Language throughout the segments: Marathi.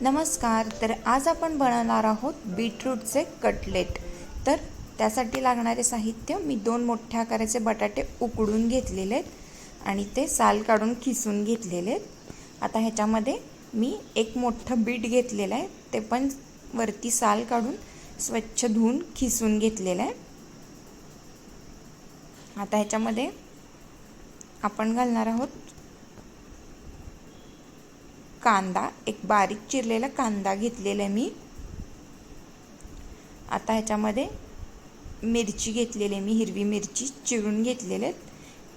नमस्कार तर आज आपण बनवणार आहोत बीटरूटचे कटलेट. तर त्यासाठी लागणारे साहित्य मी दोन मोठ्या आकाराचे बटाटे उकडून घेतलेले आहेत आणि ते साल काढून खिसून घेतलेले आहेत. आता ह्याच्यामध्ये मी एक मोठं बीट घेतलेलं आहे. ते पण वरती साल काढून स्वच्छ धुवून खिसून घेतलेलं आहे. आता ह्याच्यामध्ये आपण घालणार आहोत कांदा एक बारीक चिरलेला कांदा घेतलेला आहे मी. आता ह्याच्यामध्ये मिरची घेतलेली आहे मी हिरवी मिरची चिरून घेतलेले आहेत.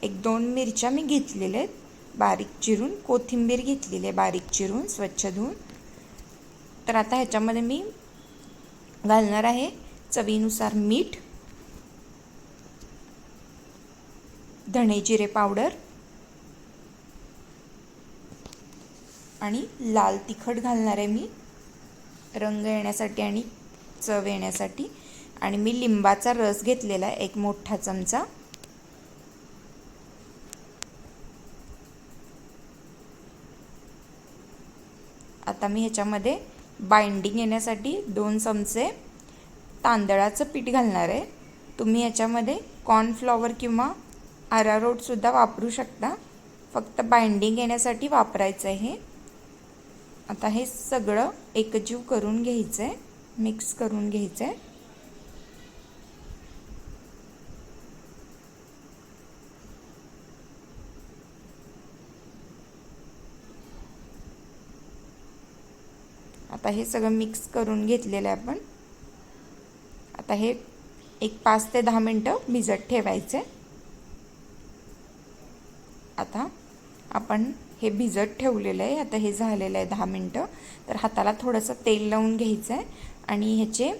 एक दोन मिरच्या मी घेतलेल्या आहेत. बारीक चिरून कोथिंबीर घेतलेली आहे बारीक चिरून स्वच्छ धुवून. तर आता ह्याच्यामध्ये मी घालणार आहे चवीनुसार मीठ धणे जिरे पावडर आणि लाल तिखट घालणार आहे मी. रंग येण्यासाठी आणि चव येण्यासाठी. आणि मी लिंबाचा रस घेतलेला आहे एक मोठा चमचा. आता मी ह्याच्यामध्ये बाइंडिंग येण्यासाठी दोन चमचे तांदळाचं पीठ घालणार आहे. तुम्ही ह्याच्यामध्ये कॉर्नफ्लॉवर किंवा अरारोटसुद्धा वापरू शकता. फक्त बाइंडिंग येण्यासाठी वापरायचं आहे हे. आता हे सगळं एकजीव करून घ्यायचं आहे मिक्स करून घ्यायचं आहे आता हे सगळं मिक्स करून घेतलेलं आहे आपण. आता हे एक पाच ते दहा मिनटं भिजत ठेवायचं आहे आता आपण हे भिजत ठेवलेलं आहे. आता हे झालेलं आहे दहा मिनटं. तर हाताला थोडंसं तेल लावून घ्यायचं आहे आणि ह्याचे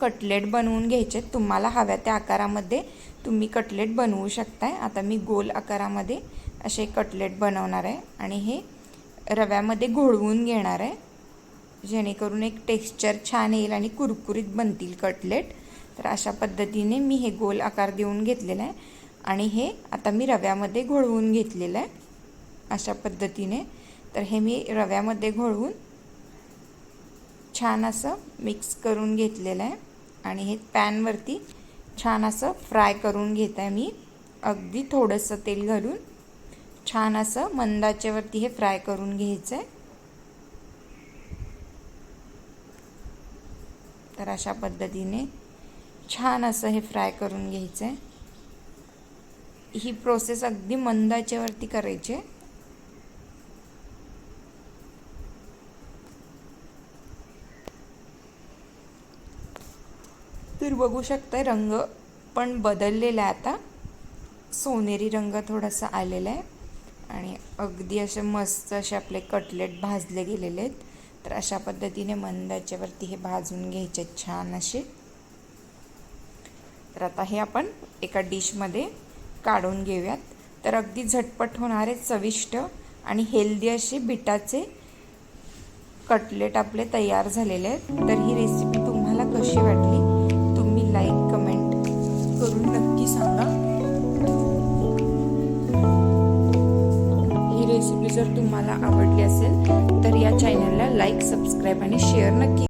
कटलेट बनवून घ्यायचे तुम्हाला हव्या त्या आकारामध्ये तुम्ही कटलेट बनवू शकताय. आता मी गोल आकारामध्ये असे कटलेट बनवणार आहे आणि हे रव्यामध्ये घोळवून घेणार आहे. जेणेकरून एक टेक्स्चर छान येईल आणि कुरकुरीत बनतील कटलेट. तर अशा पद्धतीने मी हे गोल आकार देऊन घेतलेला आहे. आणि हे आता मी रव्यामध्ये घोळवून घेतलेलं आहे. अशा पद्धतीने. तर हे मी रव्यामध्ये घोळवून छान असं मिक्स करून घेतलेलं आहे. आणि हे पॅनवरती छान असं फ्राय करून घेत आहे मी. अगदी थोडंसं तेल घालून छान असं मंदाच्यावरती हे फ्राय करून घ्यायचं आहे तर अशा पद्धतीने छान असं हे फ्राय करून घ्यायचं आहे ही प्रोसेस अगदी मंदाच्यावरती करायची आहे. तर बघू शकता रंग पण बदललेला आहे आता. सोनेरी रंग थोडासा आलेला आहे. आणि अगदी असे मस्त असे आपले कटलेट भाजले गेलेले आहेत. तर अशा पद्धतीने मंदाच्यावरती हे भाजून घ्यायचे छान असे. तर आता हे आपण एका डिशमध्ये काढून घेऊयात. तर अगदी झटपट होणारे चविष्ट आणि हेल्दी असे बिटाचे कटलेट आपले तयार झालेले आहेत. तर ही रेसिपी तुम्हाला कशी वाटली? रेसिपी जर तुम्हाला आवडली असेल तर या चॅनलला लाईक सबस्क्राईब आणि शेअर नक्की